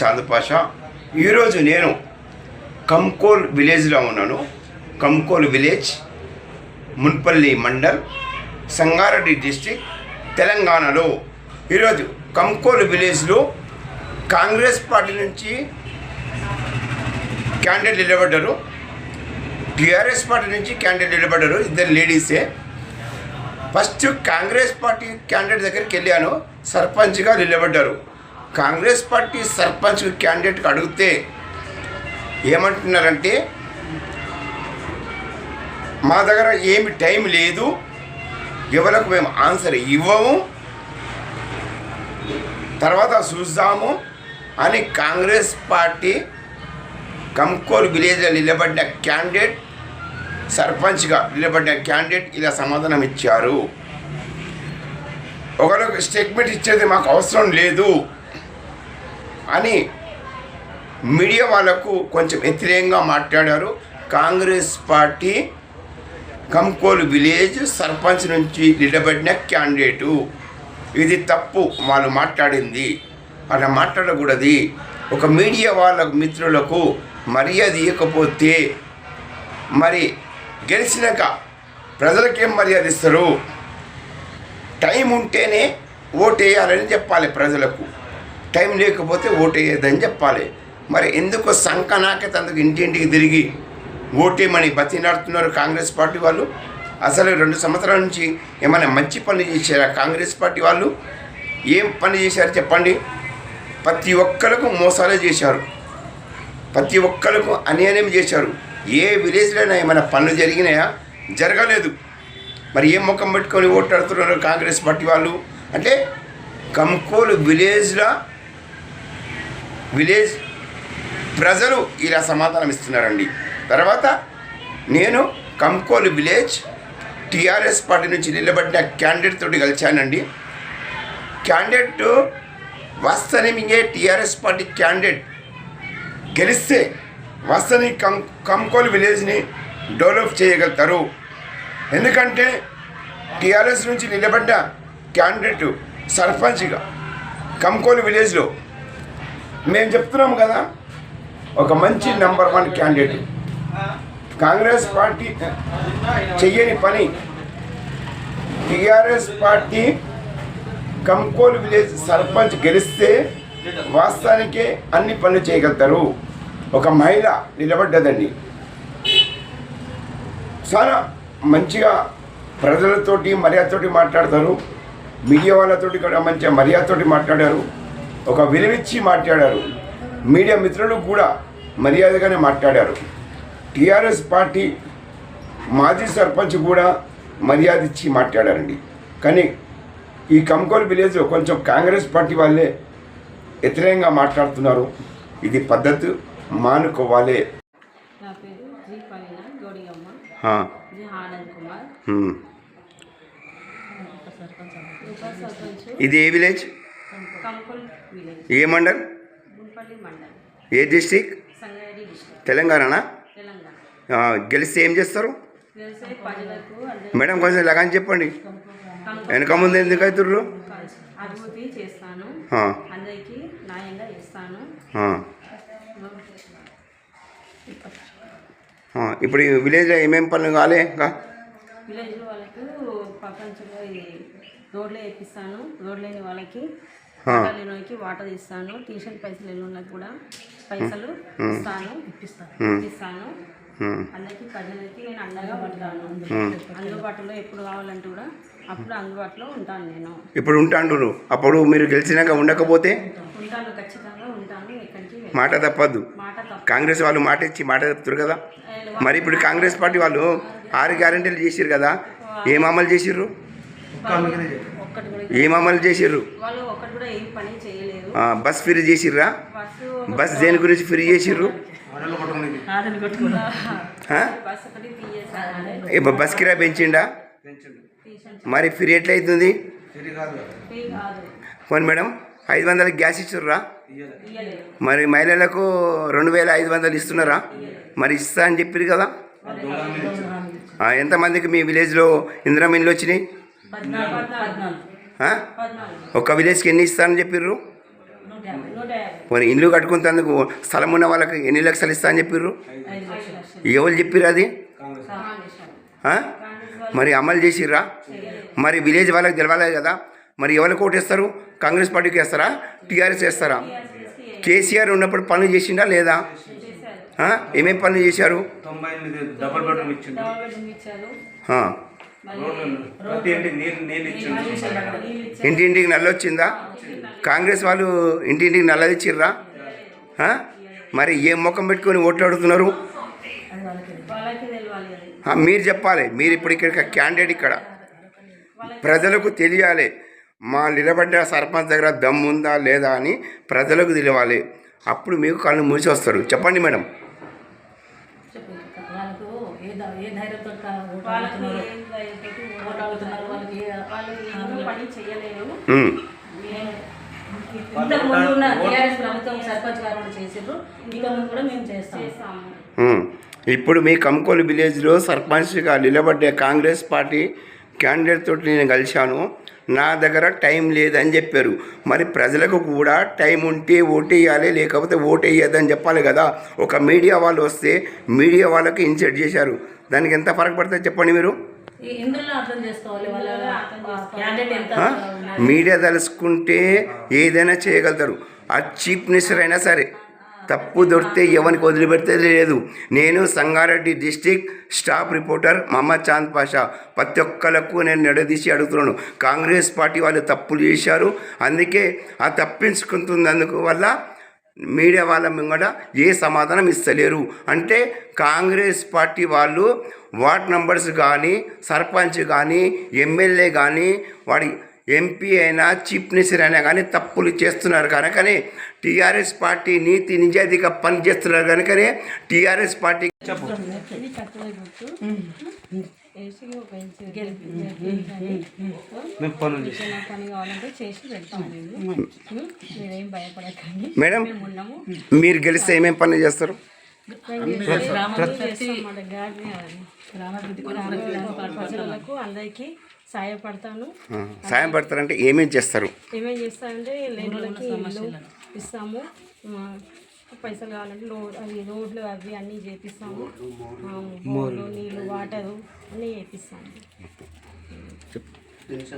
మహమ్మద్ చాంద్ పాషా. ఈరోజు నేను కంకోల్ విలేజ్లో ఉన్నాను. కంకోల్ విలేజ్ మున్పల్లి మండల్ సంగారెడ్డి డిస్టిక్ తెలంగాణలో. ఈరోజు కంకోల్ విలేజ్లో కాంగ్రెస్ పార్టీ నుంచి క్యాండిడేట్ నిలబడ్డారు. టీఆర్ఎస్ పార్టీ నుంచి క్యాండిడేట్ నిలబడ్డారు. ఇద్దరు లేడీసే. ఫస్ట్ కాంగ్రెస్ పార్టీ క్యాండిడేట్ దగ్గరికి వెళ్ళాను. సర్పంచ్గా నిలబడ్డారు. కాంగ్రెస్ పార్టీ సర్పంచ్ క్యాండిడేట్కి అడిగితే ఏమంటున్నారంటే మా దగ్గర ఏమి టైం లేదు ఎవరికి మేము ఆన్సర్ ఇవ్వము తర్వాత చూద్దాము అని కాంగ్రెస్ పార్టీ కంకోల్ విలేజ్లో నిలబడిన క్యాండిడేట్ సర్పంచ్గా నిలబడిన క్యాండిడేట్ ఇలా సమాధానం ఇచ్చారు. ఒకరికి స్టేట్మెంట్ ఇచ్చేది మాకు అవసరం లేదు. అని మీడియా వాళ్ళకు కొంచెం వ్యతిరేకంగా మాట్లాడారు. Congress party Kankol village sarpanch నుంచి నిలబడిన క్యాండిడేటు. ఇది తప్పు వాళ్ళు మాట్లాడింది అలా మాట్లాడకూడదు. ఒక మీడియా వాళ్ళ మిత్రులకు మర్యాద ఇవ్వకపోతే మరి గెలిచినాక ప్రజలకేం మర్యాద ఇస్తారు? టైం ఉంటేనే ఓటేయాలని చెప్పాలి ప్రజలకు. టైం లేకపోతే ఓటేయద్దని చెప్పాలి. మరి ఎందుకు సంకనాకత తనకు ఇంటింటికి తిరిగి ఓటేమని బతినాడుతున్నారు కాంగ్రెస్ పార్టీ వాళ్ళు. అసలు రెండు సంవత్సరాల నుంచి ఏమైనా మంచి పని చేశారా కాంగ్రెస్ పార్టీ వాళ్ళు? ఏం పని చేశారు చెప్పండి. ప్రతి ఒక్కరికి మోసాలే చేశారు. ప్రతి ఒక్కరికి అన్యాయం చేశారు. ఏ విలేజ్లోనైనా ఏమైనా పనులు జరిగినాయా? జరగలేదు. మరి ఏం ముఖం పెట్టుకొని ఓట్లాడుతున్నారు కాంగ్రెస్ పార్టీ వాళ్ళు? అంటే కంకోలు విలేజ్లో విలేజ్ ప్రజలు ఇలా సమాధానం ఇస్తున్నారండి. తర్వాత నేను కంకోలు విలేజ్ టీఆర్ఎస్ పార్టీ నుంచి నిలబడిన క్యాండిడేట్ తోటి కలిశానండి. క్యాండిడేట్ వాస్తవమే టీఆర్ఎస్ పార్టీ క్యాండిడేట్ గెలిస్తే వస్తని కం కంకోల్ విలేజ్ని డెవలప్ చేయగలుగుతారు. ఎందుకంటే టీఆర్ఎస్ నుంచి నిలబడ్డ క్యాండిడేట్ సర్పంచ్గా కంకోలు విలేజ్లో మేము చెప్తున్నాం కదా ఒక మంచి number one candidate Congress party చెయ్యని పని. TRS party Kankol village sarpanch గెలిస్తే వాస్తవానికే అన్ని పనులు చేయగలుగుతారు. ఒక మహిళ నిలబడ్డదండి. చాలా మంచిగా ప్రజలతోటి మర్యాదతోటి మాట్లాడతారు. మీడియా వాళ్ళతోటి కూడా మంచిగా మర్యాదతోటి మాట్లాడారు. ఒక విలువిచ్చి మాట్లాడారు. మీడియా మిత్రులు కూడా మర్యాదగానే మాట్లాడారు. టీఆర్ఎస్ పార్టీ మాజీ సర్పంచ్ కూడా మర్యాద ఇచ్చి మాట్లాడారండి. కానీ ఈ కంకోల్ విలేజ్ కొంచెం కాంగ్రెస్ పార్టీ వాళ్ళే వ్యతిరేకంగా మాట్లాడుతున్నారు. ఇది పద్ధతి మానుకోవాలి. ఇది ఏ విలేజ్? ఏ మండల్? ఏ డిస్టిక్ తెలంగాణనా? గెలిస్తే ఏం చేస్తారు? మేడం కొంచెం లగాని చెప్పండి. వెనక ముందు ఎందుకు అవుతుర్రు? అభివృద్ధి చేస్తాను. ఆ, అందరికీ న్యాయంగా ఇస్తాను. ఆ. ఆ, ఇప్పుడు విలేజ్లో ఏమేమి పనులు కావాలి ఇంకా? వాళ్ళకు ప్రపంచంలో రోడ్లు వేపిస్తాను. రోడ్ లేని వాళ్ళకి లేని వాళ్ళకి వాటర్ ఇస్తాను. ట్యూషన్ పైసలు లేని వాళ్ళకి కూడా పైసలు ఇస్తాను. ఇప్పిస్తాను. అందరికీ ప్రజలకి నేను అండగా ఉంటాను. అందుబాటులో ఎప్పుడు కావాలంటే కూడా అప్పుడు అందుబాటులో ఉంటాను నేను. ఇప్పుడు ఉంటాండ్రు అప్పుడు మీరు గెలిచినాక ఉండకపోతే? ఉంటాను ఖచ్చితంగా ఉంటాను. ఎక్కడికి. మాట తప్పద్దు కాంగ్రెస్ వాళ్ళు మాట ఇచ్చి మాట చెప్తారు కదా. మరి ఇప్పుడు కాంగ్రెస్ పార్టీ వాళ్ళు ఆరు గ్యారెంటీలు చేసిర్రు కదా. ఏం అమలు చేసిర్రు? ఒక్కటి కూడా ఏం అమలు చేసిర్రు? వాళ్ళు ఒక్కటి కూడా ఏం పని చేయలేదు. ఆ, బస్ ఫ్రీ చేసిర్రా? బస్సు బస్ దేని గురించి ఫ్రీ చేసిర్రు? ఆడని కొట్టుకున్నా ఆ? బస్ ఒకటి కిరా పెంచిండా? మరి ఫ్రీ ఎట్లా అవుతుంది ఫ్రీ కాదు. పోనీ మేడం ఐదు వందలకి గ్యాస్ ఇయ్యలేదు. మరి మహిళలకు రెండు వేల ఐదు వందలు ఇస్తున్నారా? మరి ఇస్తా అని చెప్పారు కదా? ఆ, ఎంతమందికి మీ విలేజ్లో ఇందిరా మిల్లు వచ్చినాయి? ఒక్క విలేజ్కి ఎన్ని ఇస్తారని చెప్పిర్రు? పోనీ ఇల్లు కట్టుకున్నందుకు స్థలం ఉన్న వాళ్ళకి ఎన్ని లక్షలు ఇస్తా అని చెప్పారు ఐదు లక్షలు. ఎవరు చెప్పారు అది? మరి అమలు చేసిర్రా? మరి విలేజ్ వాళ్ళకి తెలవాలి కదా? మరి ఎవరికి ఓటేస్తారు కాంగ్రెస్ పార్టీకి వేస్తారా? టీఆర్ఎస్ వేస్తారా? కేసీఆర్ ఉన్నప్పుడు పనులు చేసిండా లేదా? చేశారు. ఆ? ఏమేం పనులు చేశారు? ప్రతి ఇంటికి నీళ్ళు నీళ్ళు ఇంటింటికి నల్ల వచ్చిందా కాంగ్రెస్ వాళ్ళు ఇంటింటికి నల్లది ఇచ్చిర్రా? మరి ఏ ముఖం పెట్టుకొని ఓట్లు అడుగుతున్నారు వాళ్ళకి తెలియాలి అది. ఆ, మీరు చెప్పాలి. మీరు ఇప్పుడు ఇక్కడ క్యాండిడేట్ ఇక్కడ. ప్రజలకు తెలియాలి. మా నిలబడ్డ సర్పంచ్ దగ్గర దమ్ముందా లేదా అని ప్రజలకు తెలియాలి. అప్పుడు మీకు కళ్ళు మూసి వస్తారు. చెప్పండి మేడం. కా- ఓటు వాళ్ళకి. వాళ్ళు ఏమో పని చేయలేరు. ఉమ్. ఇంతకు ముందు ఉన్న టీఆర్ఎస్ ప్రభుత్వం సర్పంచ్ గారు కూడా చేసిండ్రు. ఇక ముందు కూడా మేము చేస్తాం. చేస్తాము. ఉమ్. ఇప్పుడు మీ కంకోలు విలేజ్లో సర్పంచ్గా నిలబడ్డే కాంగ్రెస్ పార్టీ క్యాండిడేట్ తోటి నేను కలిశాను. నా దగ్గర టైం లేదని చెప్పారు. మరి ప్రజలకు కూడా టైం ఉంటే ఓటేయాలి లేకపోతే ఓటేయద్దని చెప్పాలి కదా. ఒక మీడియా వాళ్ళు వస్తే మీడియా వాళ్ళకి ఇన్సెట్ చేశారు. దానికి ఎంత ఫరక పడుతుంది చెప్పండి మీరు? మీడియా తలుసుకుంటే ఏదైనా చేయగలుగుతారు. ఆ చీఫ్ మినిస్టర్ అయినా సరే తప్పు దొరికితే ఎవరికి వదిలిపెడితే లేదు. నేను Sangareddy district staff reporter Mohammed Chand Pasha. ప్రతి ఒక్కరికి నేను నిలదీసి అడుగుతున్నాను. కాంగ్రెస్ పార్టీ వాళ్ళు తప్పులు చేశారు. అందుకే ఆ తప్పించుకుంటున్నందుకు వల్ల మీడియా వాళ్ళ ముంగట ఏ సమాధానం ఇస్తలేరు. అంటే కాంగ్రెస్ పార్టీ వాళ్ళు వార్డ్ నంబర్స్ కానీ సర్పంచ్ కానీ ఎమ్మెల్యే కానీ వాడి ఎంపీ అయినా చీఫ్ మినిస్టర్ అయినా కానీ తప్పులు చేస్తున్నారు కనుకనే టీఆర్ఎస్ పార్టీ నీతి నిజాయితీగా పనిచేస్తున్నారు కనుకనే టీఆర్ఎస్ పార్టీ మేడం మీరు గెలిస్తే ఏమేం పనులు చేస్తారు? ప్రజలకు అందరికీ సహాయపడతాను ఆ, సాయం పడతారంటే ఏమేం చేస్తారు? ఏమేం ఇల్లు ఇస్తాము. పైసలు కావాలంటే రోడ్ అవి రోడ్లు అవి అన్నీ చేపిస్తాము. ఆ, బోర్లు నీళ్ళు వాటరు అన్నీ చేపిస్తాము.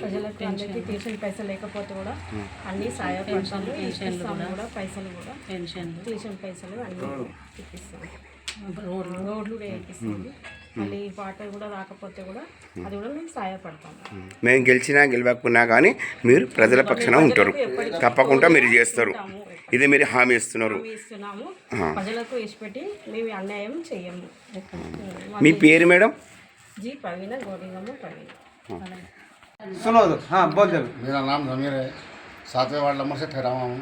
ప్రజలకు అందరికీ ట్యూషన్ పైసలు లేకపోతే కూడా అన్నీ సహాయపడతాము ఇస్తాము కూడా. పైసలు కూడా. పెన్షన్ ట్యూషన్ పైసలు అన్నీ ఇప్పిస్తాము. రోడ్లు రోడ్లు కూడా మళ్ళీ వాటర్ కూడా రాకపోతే కూడా అది కూడా మేము సహాయపడతాము మేము గెలిచినా గెలవకున్నా కానీ మీరు ప్రజల పక్షాన ఉంటారు తప్పకుండా మీరు చేస్తారు ఇది మీరు హామీ ఇస్తున్నారు హామీ ఇస్తున్నాము ప్రజలకు ఇచ్చిపెట్టి మేము అన్యాయం చెయ్యము మీ పేరు మేడం జీ ప్రవీణ గోవిందమ్మ ప్రవీణ सुनो तो हाँ बोल दे मेरा नाम जमीर है सातवें वार्ड नंबर से ठहरा हुआ हूँ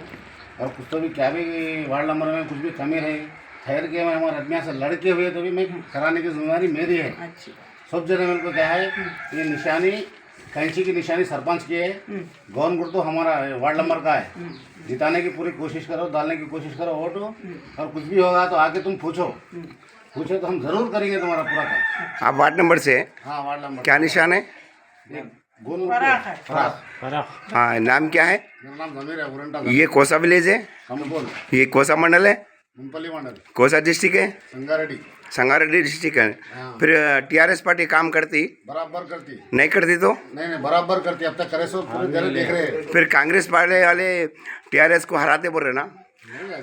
और कुछ तो भी क्या भी वार्ड नंबर में कुछ भी कमी रही ठहर के मैं हमारे आदमिया से लड़के हुए तो भी मैं कराने की ज़िम्मेदारी मेरी है। सब जगह मेरे को क्या है ये निशानी कैंची की निशानी सरपंच की है। गौन गुट तो हमारा वार्ड नंबर का है। जिताने की पूरी कोशिश करो डालने की कोशिश करो वोट और कुछ भी होगा तो आके तुम पूछो। पूछो तो हम ज़रूर करेंगे तुम्हारा पूरा काम। आप वार्ड नंबर से हाँ? Ward number. क्या निशान है? हाँ। नाम क्या है? मेरा नाम जमीर है ये कोसा विलेज है? हम बोल ये कोसा मंडल है? मुनपल्ली मंडल। कोसा डिस्ट्रिक्ट है? संगारेड्डी। संगारेड्डी डिस्ट्रिक्ट है। हाँ। फिर टीआरएस पार्टी काम करती? बराबर करती। नहीं करती तो? नहीं नहीं बराबर करती। अब तक करे सो पूरे जगह देख रहे। हैं फिर कांग्रेस पार्टी वाले टीआरएस को हराते बोल रहे ना?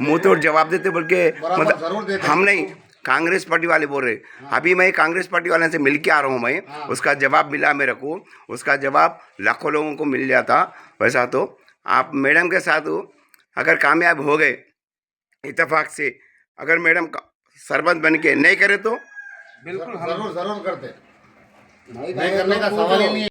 मुँह तो जवाब देते बोल के देते हम नहीं कांग्रेस पार्टी वाले बोल रहे। अभी मैं कांग्रेस पार्टी वाले से मिल के आ रहा हूँ मैं। उसका जवाब मिला मेरे को। उसका जवाब लाखों लोगों को मिल जाता वैसा तो आप मैडम के साथ अगर कामयाब हो गए इतफाक से। अगर मैडम का- सरपंच बन के नहीं करे तो? बिल्कुल ज़रूर ज़रूर करते। नहीं करने का सवाल ही नहीं है।